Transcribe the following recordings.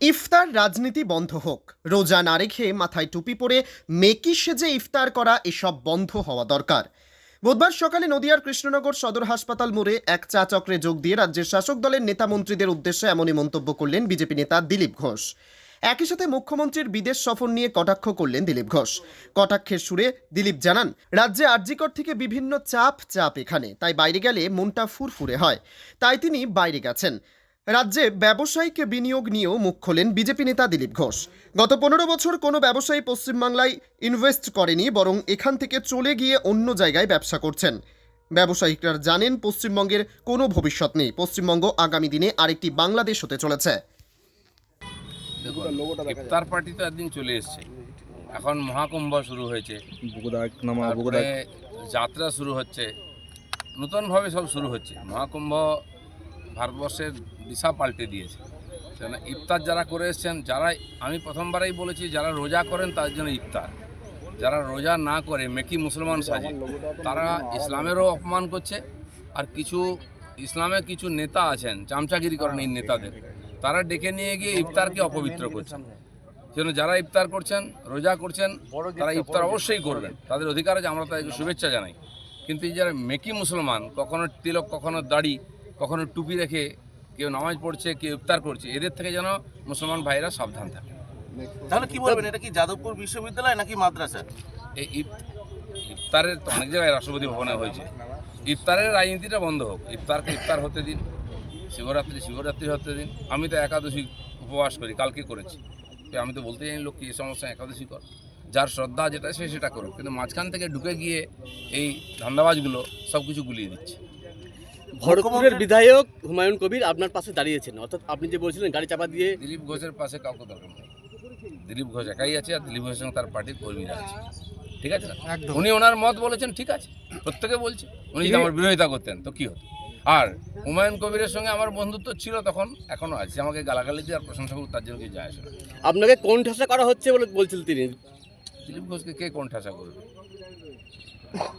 ইফতার রাজনীতি বন্ধ হোক। রোজা না রেখে মাথায় টুপি পরে মেকি সেজে ইফতার করা এসব বন্ধ হওয়া দরকার। বুধবার সকালে নদিয়ার কৃষ্ণনগর সদর হাসপাতাল মোড়ে এক চা চক্রে যোগ দিয়ে রাজ্যের শাসক দলের নেতা মন্ত্রীদের উদ্দেশ্যে এমনই মন্তব্য করলেন বিজেপি নেতা দিলীপ ঘোষ। একই সাথে মুখ্যমন্ত্রীর বিদেশ সফর নিয়ে কটাক্ষ করলেন দিলীপ ঘোষ। কটাক্ষের সুরে দিলীপ জানান, রাজ্যে আরজিকর থেকে বিভিন্ন চাপ চাপ এখানে। তাই বাইরে গেলে মনটা ফুরফুরে হয়। তাই তিনি বাইরে গেছেন। রাজ্যে ব্যবসায়িক বিনিয়োগ নিয়েও মুখ খোলেন বিজেপি নেতা দিলীপ ঘোষ। গত পনেরো বছর কোনো ব্যবসায়ী পশ্চিমবাংলায় ইনভেস্ট করেনি বরং এখান থেকে চলে গিয়ে অন্য জায়গায় ব্যবসা করছেন। ব্যবসায়িকরা জানেন পশ্চিমবঙ্গের কোনো ভবিষ্যৎ নেই। পশ্চিমবঙ্গ আগামী দিনে আরেকটি বাংলাদেশ হতে চলেছে। ইফতার পার্টি তো একদিন চলে এসছে। এখন মহাকুম্ভ শুরু হয়েছে। যাত্রা শুরু হচ্ছে। নতুনভাবে সব শুরু হচ্ছে। মহাকুম্ভ ভারতবর্ষের দিশা পাল্টে দিয়েছে। কেন ইফতার যারা করে এসছেন, যারা আমি প্রথমবারেই বলেছি, যারা রোজা করেন তাদের জন্য ইফতার। যারা রোজা না করে, মেকি মুসলমান সাজে তারা ইসলামেরও অপমান করছে। আর কিছু ইসলামের কিছু নেতা আছেন, চামচাগিরি করেন এই নেতাদের। তারা ডেকে নিয়ে গিয়ে ইফতারকে অপবিত্র করছেন। সেজন্য যারা ইফতার করছেন, রোজা করছেন, তারা ইফতার অবশ্যই করবেন। তাদের অধিকার আছে, আমরা তাদেরকে শুভেচ্ছা জানাই। কিন্তু যারা মেকি মুসলমান, কখনো তিলক, কখনো দাড়ি কখনো টুপি রেখে কেউ নামাজ পড়ছে কেউ ইফতার করছে এদের থেকে যেন মুসলমান ভাইরা সাবধান থাকে। তাহলে কি বলবেন এটা কি যাদবপুর বিশ্ববিদ্যালয় নাকি মাদ্রাসা? এই ইফ- ইফতারের তো অনেক জায়গায় রাষ্ট্রপতি ভবনে হয়েছে। ইফতারের রাজনীতিটা বন্ধ হোক ইফতারকে ইফতার হতে দিন শিবরাত্রি শিবরাত্রি হতে দিন। আমি তো একাদশী উপবাস করি কালকে করেছি। আমি তো বলতে জানি লোককে এই সমস্যা একাদশী কর। যার শ্রদ্ধা যেটা সে সেটা করুক। কিন্তু মাঝখান থেকে ঢুকে গিয়ে এই ধান্দাবাজগুলো সব কিছু গুলিয়ে দিচ্ছে। ভরতপুরের বিধায়ক হুমায়ুন কবির আপনার পাশে দাঁড়িয়েছেন। অর্থাৎ আপনি যে বলছিলেন গাড়ি চাপা দিয়ে দিলীপ ঘোষের পাশে কাউকে দরকার নেই। দিলীপ ঘোষ একাই আছে আর দিলীপ ঘোষের সঙ্গে তার পার্টির কর্মীরা আছে। ঠিক আছে না? উনি ওনার মত বলেছেন ঠিক আছে। প্রত্যেকে বলছে। উনি যদি আমার বিরোধিতা করতেন তো কি হতো? আর হুমায়ুন কবিরের সঙ্গে আমার বন্ধুত্ব ছিল তখন এখনও আছে। আমাকে গালাগালি দিয়ে আর প্রশংসা করুক তার জন্য কিছু যায় আসে আপনাকে কোন ঠাসা করা হচ্ছে বলে বলছিলেন তিনি। দিলীপ ঘোষকে কে কোন ঠাসা করবে?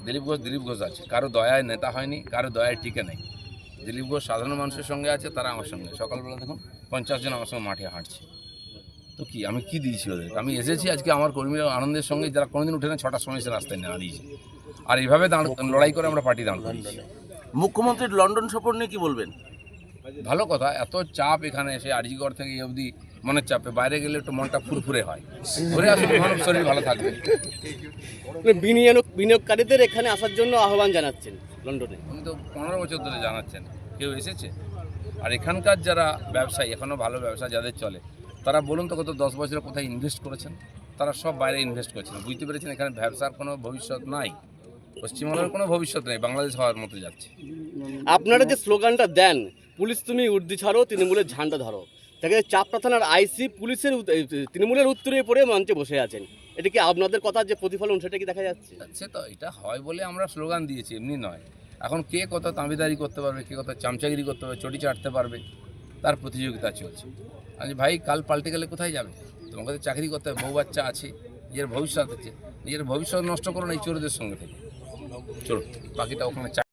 দিলীপ ঘোষ দিলীপ ঘোষ আছে। কারও দয়ায় নেতা হয়নি, কারও দয়ায় টিকে নেই। দিলীপ ঘোষ সাধারণ মানুষের সঙ্গে আছে, তারা আমার সঙ্গে। সকালবেলা দেখুন, পঞ্চাশ জন আমার সঙ্গে মাঠে হাঁটছে। তো কি, আমি কি দিয়েছি ওদেরকে? আমি এসেছি আজকে আমার কর্মীরা আনন্দের সঙ্গে, যারা কোনোদিন উঠে না, ছটার সময় এসে রাস্তায় নেওয়া দিয়েছে। আর এইভাবে লড়াই করে আমরা পার্টি দাঁড় মুখ্যমন্ত্রীর লন্ডন সফর নিয়ে কি বলবেন? ভালো কথা এত চাপ এখানে এসে আরজিগড় থেকে অবধি মনের চাপে বাইরে গেলে একটু মনটা ফুরফুরে হয়। ঘুরে আসলে মানব শরীর ভালো থাকবে। মানে বিনিয়োগ বিনিয়োগকারীদের এখানে আসার জন্য আহ্বান জানাচ্ছেন লন্ডনে। উনি তো পনেরো বছর ধরে জানাচ্ছেন কেউ এসেছে? আর এখানকার যারা ব্যবসায়ী এখনও ভালো ব্যবসা যাদের চলে তারা বলুন তো কত দশ বছরে কোথায় ইনভেস্ট করেছেন? তারা সব বাইরে ইনভেস্ট করেছেন। বুঝতে পেরেছেন এখানে ব্যবসার কোনো ভবিষ্যৎ নাই। পশ্চিমবঙ্গের কোনো ভবিষ্যৎ নেই বাংলাদেশ হওয়ার মতো যাচ্ছে। আপনারা যে স্লোগানটা দেন পুলিশ তুমি উর্দি ছাড়ো তৃণমূলের ঝান্ডা ধরো। তাকে চাপড়া থানার আইসি পুলিশের তৃণমূলের উত্তরে পড়ে মঞ্চে বসে আছেন। এটা কি আপনাদের কথার যে প্রতিফলন সেটা কি দেখা যাচ্ছে? সে তো এটা হয় বলে আমরা স্লোগান দিয়েছি এমনি নয়। এখন কে কত তাঁবিদারি করতে পারবে কে কত চামচাগিরি করতে পারবে চটি চাটতে পারবে তার প্রতিযোগিতা চলছে। আমি ভাই কাল পাল্টে গেলে কোথায় যাবে? তোমাকে চাকরি করতে হবে বউ বাচ্চা আছে নিজের ভবিষ্যৎ আছে নিজের ভবিষ্যৎ নষ্ট করো না এই চোরদের সঙ্গে থেকে। চলো বাকিটা ওখানে